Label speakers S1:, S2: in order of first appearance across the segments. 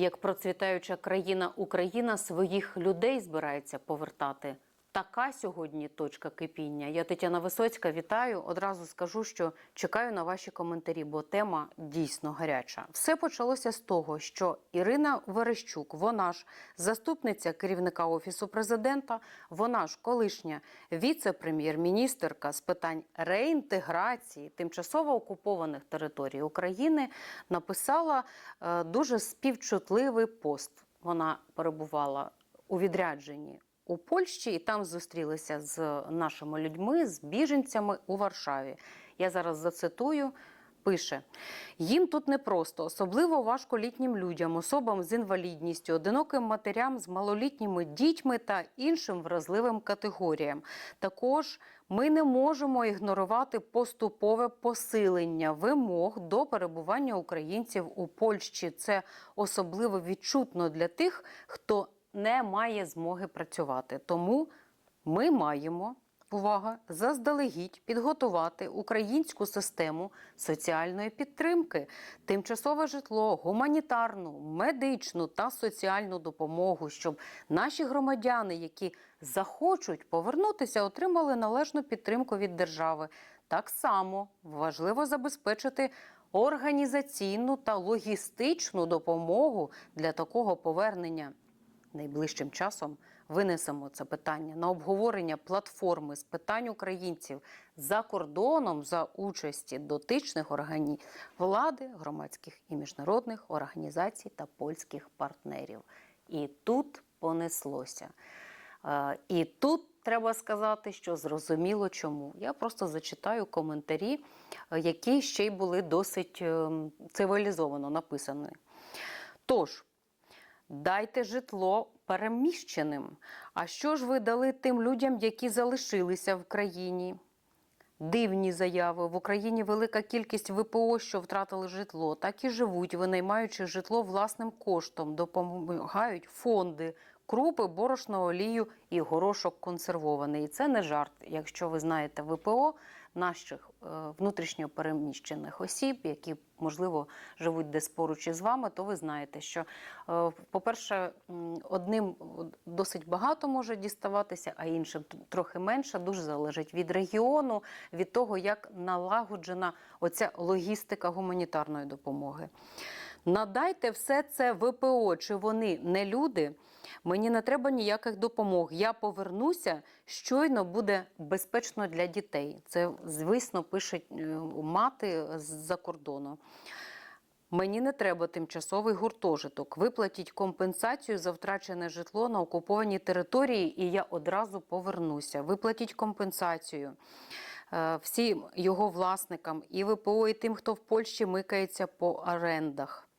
S1: як процвітаюча країна Україна своїх людей збирається повертати. Така сьогодні точка кипіння. Я Тетяна Висоцька вітаю. Одразу скажу, що чекаю на ваші коментарі, бо тема дійсно гаряча. Все почалося з того, що Ірина Верещук, вона ж заступниця керівника офісу президента, вона ж колишня віце-прем'єр-міністерка з питань реінтеграції тимчасово окупованих територій України, написала е, дуже співчутливий пост. Вона перебувала у відрядженні у Польщі і там зустрілися з нашими людьми, з біженцями у Варшаві. Я зараз зацитую. Пише їм тут непросто, особливо важко літнім людям, особам з інвалідністю, одиноким матерям з малолітніми дітьми та іншим вразливим категоріям. Також ми не можемо ігнорувати поступове посилення вимог до перебування українців у Польщі. Це особливо відчутно для тих, хто не має змоги працювати. Тому ми маємо. Увага, заздалегідь підготувати українську систему соціальної підтримки, тимчасове житло, гуманітарну, медичну та соціальну допомогу, щоб наші громадяни, які захочуть повернутися, отримали належну підтримку від держави. Так само важливо забезпечити організаційну та логістичну допомогу для такого повернення найближчим часом винесемо це питання на обговорення платформи з питань українців за кордоном за участі дотичних органів влади, громадських і міжнародних організацій та польських партнерів. І тут понеслося. І тут треба сказати, що зрозуміло чому. Я просто зачитаю коментарі, які ще й були досить е, цивілізовано написані. Тож, Дайте житло переміщеним. А що ж ви дали тим людям, які залишилися в країні? Дивні заяви. В Україні велика кількість ВПО, що втратили житло, так і живуть, винаймаючи житло власним коштом, допомагають фонди, крупи, борошно, олію і горошок консервований. І це не жарт. Якщо ви знаєте ВПО наших е, внутрішньо переміщених осіб, які можливо живуть десь поруч із вами, то ви знаєте, що, е, по-перше, одним досить багато може діставатися, а іншим трохи менше. Дуже залежить від регіону, від того, як налагоджена оця логістика гуманітарної допомоги. Надайте все це ВПО, чи вони не люди. Мені не треба ніяких допомог. Я повернуся, щойно буде безпечно для дітей. Це, звісно, пише мати з-за кордону. Мені не треба тимчасовий гуртожиток. Виплатіть компенсацію за втрачене житло на окупованій території, і я одразу повернуся. Виплатіть компенсацію е, всім його власникам, і ВПО, і тим, хто в Польщі микається по орендах.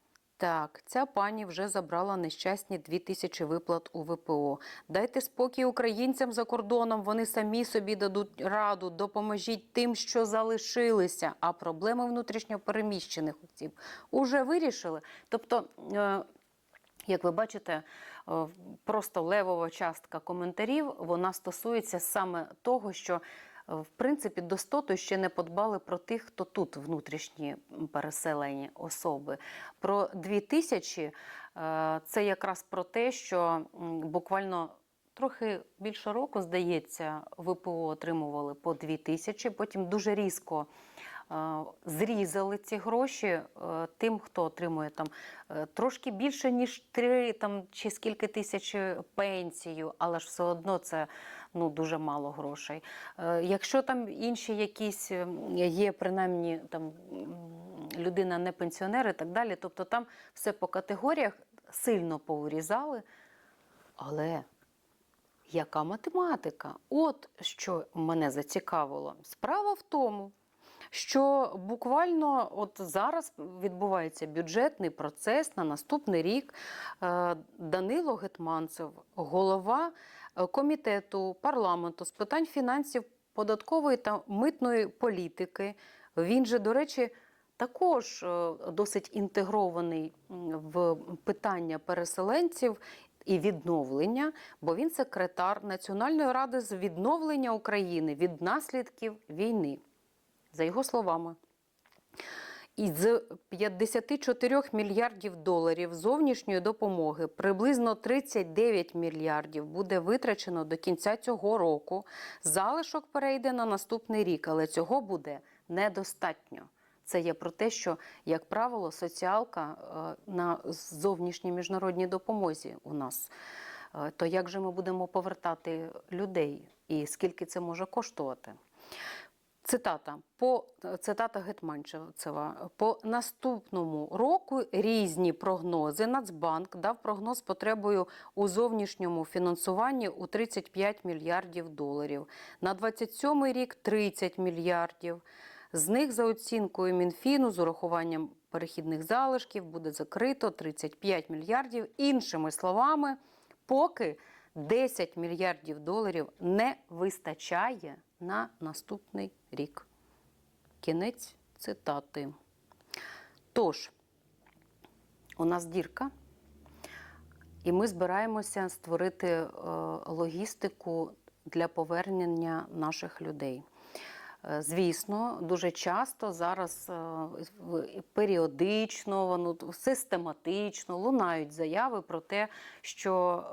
S1: Так, ця пані вже забрала нещасні дві тисячі виплат у ВПО. Дайте спокій українцям за кордоном, вони самі собі дадуть раду, допоможіть тим, що залишилися. А проблеми внутрішньопереміщених осіб уже вирішили. Тобто. е, як ви бачите, е, просто левова частка коментарів вона стосується саме того, що в принципі достоту ще не подбали про тих, хто тут внутрішні переселені особи. Про дві тисячі е, це якраз про те, що буквально. Трохи більше року, здається, ВПО отримували по дві тисячі, потім дуже різко зрізали ці гроші е, тим, хто отримує там е, трошки більше, ніж три там, чи скільки тисяч пенсію, але ж все одно це ну, дуже мало грошей. Е, Якщо там інші якісь е, є, принаймні там людина не пенсіонер і так далі, тобто там все по категоріях сильно поурізали, але. Яка математика? От що мене зацікавило. Справа в тому, що буквально от зараз відбувається бюджетний процес на наступний рік. Е, Данило Гетманцев, голова е, комітету парламенту з питань фінансів, податкової та митної політики. Він же, до речі, також е, досить інтегрований в питання переселенців і відновлення, бо він секретар Національної ради з відновлення України від наслідків війни, за його словами. І з 54 мільярдів доларів зовнішньої допомоги приблизно 39 мільярдів буде витрачено до кінця цього року. Залишок перейде на наступний рік, але цього буде недостатньо. Це є про те, що, як правило, соціалка е, на зовнішній міжнародній допомозі у нас. Е, То як же ми будемо повертати людей і скільки це може коштувати? Цитата по цитата Гетманцева. По наступному року різні прогнози. Нацбанк дав прогноз потребою у зовнішньому фінансуванні у 35 мільярдів доларів. На 27-й рік 30 мільярдів. З них за оцінкою Мінфіну з урахуванням перехідних залишків буде закрито 35 мільярдів. Іншими словами, поки 10 мільярдів доларів не вистачає на наступний рік. Кінець цитати. Тож, у нас дірка, і ми збираємося створити е, логістику для повернення наших людей. Е, Звісно, дуже часто зараз е, періодично, воно систематично лунають заяви про те, що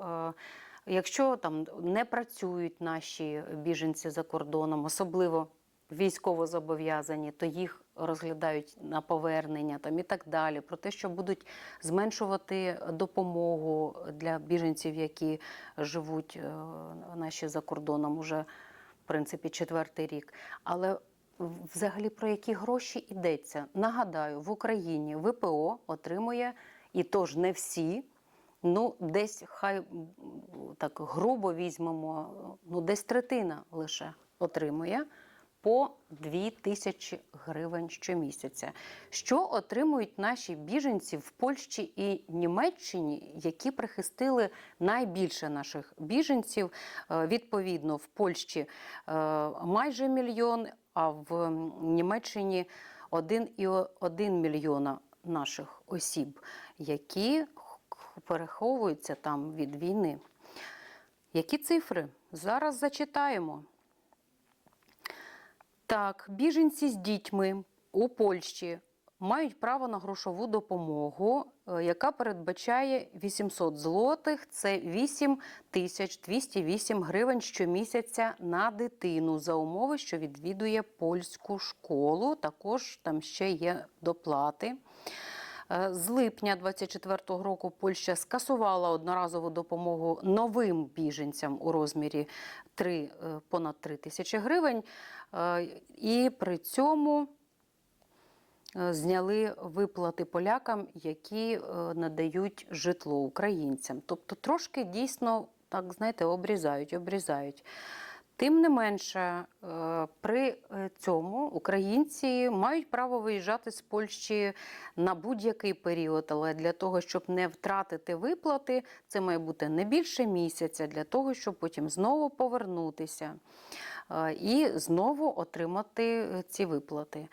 S1: якщо там не працюють наші біженці за кордоном, особливо військово зобов'язані, то їх розглядають на повернення там і так далі. Про те, що будуть зменшувати допомогу для біженців, які живуть е, наші за кордоном уже в принципі четвертий рік. Але взагалі про які гроші йдеться? Нагадаю, в Україні ВПО отримує, і тож не всі. Ну, десь хай так грубо візьмемо, ну десь третина лише отримує по 2 тисячі гривень щомісяця. Що отримують наші біженці в Польщі і Німеччині, які прихистили найбільше наших біженців? Е, Відповідно, в Польщі е, майже мільйон, а в Німеччині 1,1 мільйона наших осіб, які переховуються там від війни. Які цифри? Зараз зачитаємо. Так, біженці з дітьми у Польщі мають право на грошову допомогу, е, яка передбачає 800 злотих, це 8 тисяч 208 гривень щомісяця на дитину за умови, що відвідує польську школу. Також там ще є доплати. Е, З липня 24-го року Польща скасувала одноразову допомогу новим біженцям у розмірі 3, е, понад 3 тисячі гривень. Е, І при цьому зняли виплати полякам, які надають житло українцям. Тобто трошки дійсно, так знаєте, обрізають, обрізають. Тим не менше, е, при е, цьому українці мають право виїжджати з Польщі на будь-який період, але для того, щоб не втратити виплати, це має бути не більше місяця, для того, щоб потім знову повернутися е, і знову отримати ці виплати.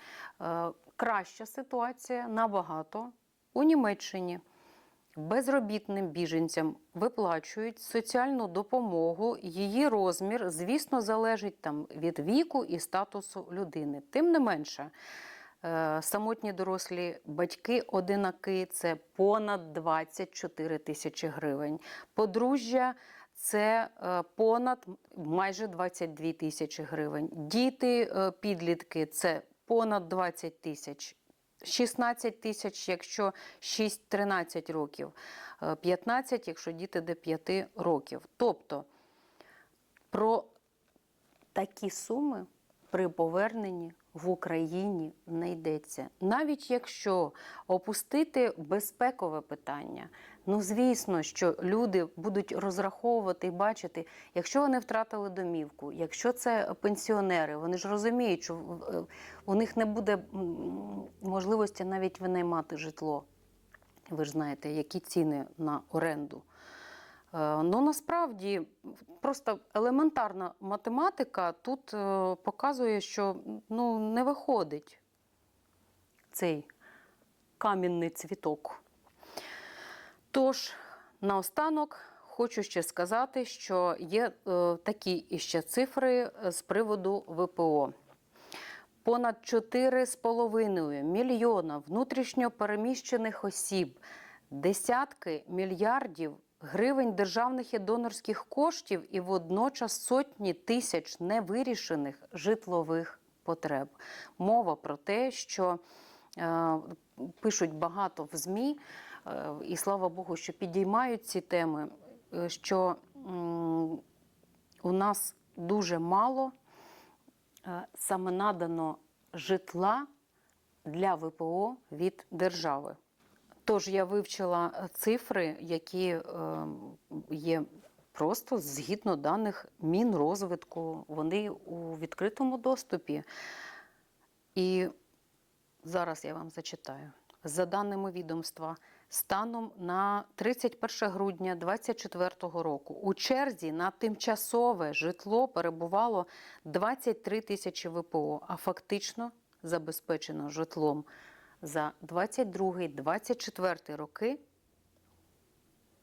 S1: Краща ситуація набагато у Німеччині. Безробітним біженцям виплачують соціальну допомогу. Її розмір, звісно, залежить там від віку і статусу людини. Тим не менше, е, самотні дорослі батьки одинаки це понад 24 тисячі гривень. Подружжя це е, понад майже 22 тисячі гривень. Діти, е, підлітки це понад 20 тисяч. 16 тисяч, якщо 6-13 років, е, 15, якщо діти до 5 років. Тобто про такі суми при поверненні в Україні не йдеться. Навіть якщо опустити безпекове питання, ну звісно, що люди будуть розраховувати і бачити, якщо вони втратили домівку, якщо це пенсіонери, вони ж розуміють, що е, у них не буде можливості навіть винаймати житло. Ви ж знаєте, які ціни на оренду. Е, Ну насправді просто елементарна математика тут е, показує, що ну, не виходить цей камінний цвіток. Тож, наостанок хочу ще сказати, що є е, такі іще цифри е, з приводу ВПО. понад 4,5 мільйона внутрішньо переміщених осіб, десятки мільярдів гривень державних і донорських коштів і водночас сотні тисяч невирішених житлових потреб. Мова про те, що е, пишуть багато в ЗМІ, і слава Богу, що підіймають ці теми, е, що у нас дуже мало е, саме надано житла для ВПО від держави. Тож я вивчила е, цифри, які е, є просто згідно даних Мінрозвитку, вони у відкритому доступі. І зараз я вам зачитаю. За даними відомства, станом на 31 грудня 2024 року у черзі на тимчасове житло перебувало 23 тисячі ВПО, а фактично забезпечено житлом за 22-24 роки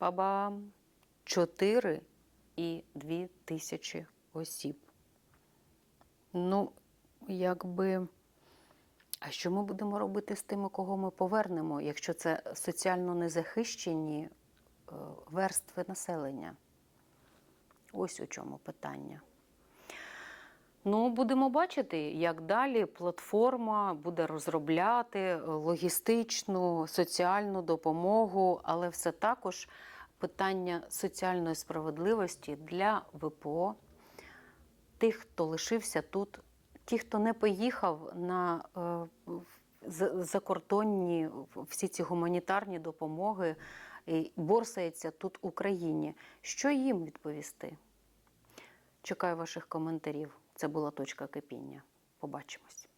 S1: Бабам! 4 і 2 тисячі осіб. Ну, якби. А що ми будемо робити з тими, кого ми повернемо, якщо це соціально незахищені е, верстви населення? Ось у чому питання. Ну, будемо бачити, як далі платформа буде розробляти логістичну, соціальну допомогу, але все також питання соціальної справедливості для ВПО, тих, хто лишився тут, ті, хто не поїхав на е, закордонні всі ці гуманітарні допомоги і борсається тут Україні. Що їм відповісти? Чекаю ваших коментарів. Це була точка кипіння. Побачимось.